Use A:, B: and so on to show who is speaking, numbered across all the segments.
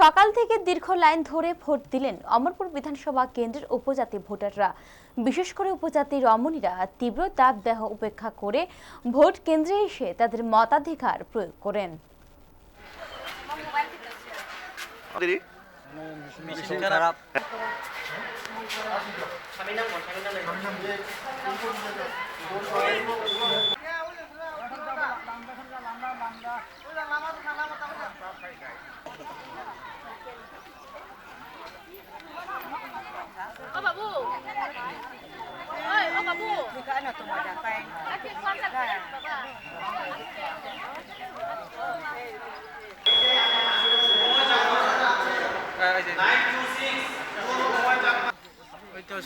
A: সকাল থেকে দীর্ঘ লাইন ধরে ভোট দিলেন অমরপুর বিধানসভা কেন্দ্রের উপজাতি ভোটাররা। বিশেষ করে উপজাতি রমণীরা তীব্র তাপ দেহ উপেক্ষা করে ভোট কেন্দ্রে এসে তাদের মতাধিকার প্রয়োগ করেন।
B: খারাপ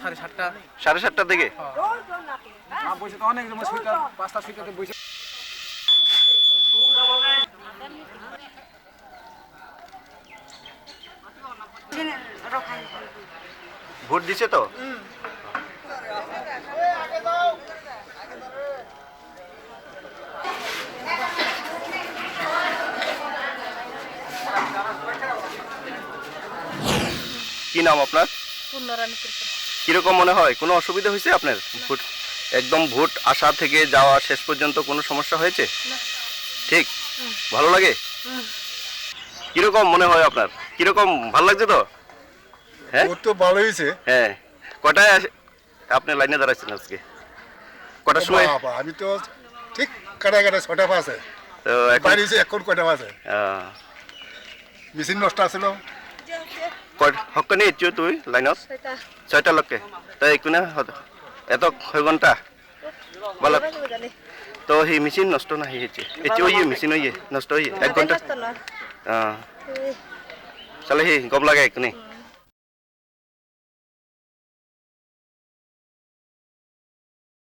B: সাড়ে সাতটা।
C: সাড়ে সাতটার দিকে?
B: বসে তো অনেক পাঁচটা বসে।
C: ভোট দিছে তো? কি নাম আপনার? কীরকম মনে হয়? কোনো অসুবিধা হয়েছে আপনার? ভোট একদম ভোট আসা থেকে যাওয়া শেষ পর্যন্ত কোনো সমস্যা হয়েছে? ঠিক? ভালো লাগে? কীরকম মনে হয় আপনার? কীরকম ভালো লাগছে তো? হ্যাঁ?
D: তো ভালো হয়েছে।
C: হ্যাঁ। কটায় আসে- আপনি লাইনে দাঁড়াচ্ছেন আজকে? কটার সময়?
D: আমি তো ঠিক কাটা কাটা ছটা পাশে
C: তো এখন
D: এখন
C: আহ,
D: মেশিন নষ্ট আছিল
C: কয়- হকনি ইচ্ছু তুই লাইনত? ছয়টা। লোককে তাই কোনে এত ছয় ঘণ্টা বলো তো সেই মেশিন নষ্ট না হয়েছে এটি ওই মেশিন ওই নষ্ট হয়ে এক ঘণ্টা আহ, চালে সেই গম লাগে একনি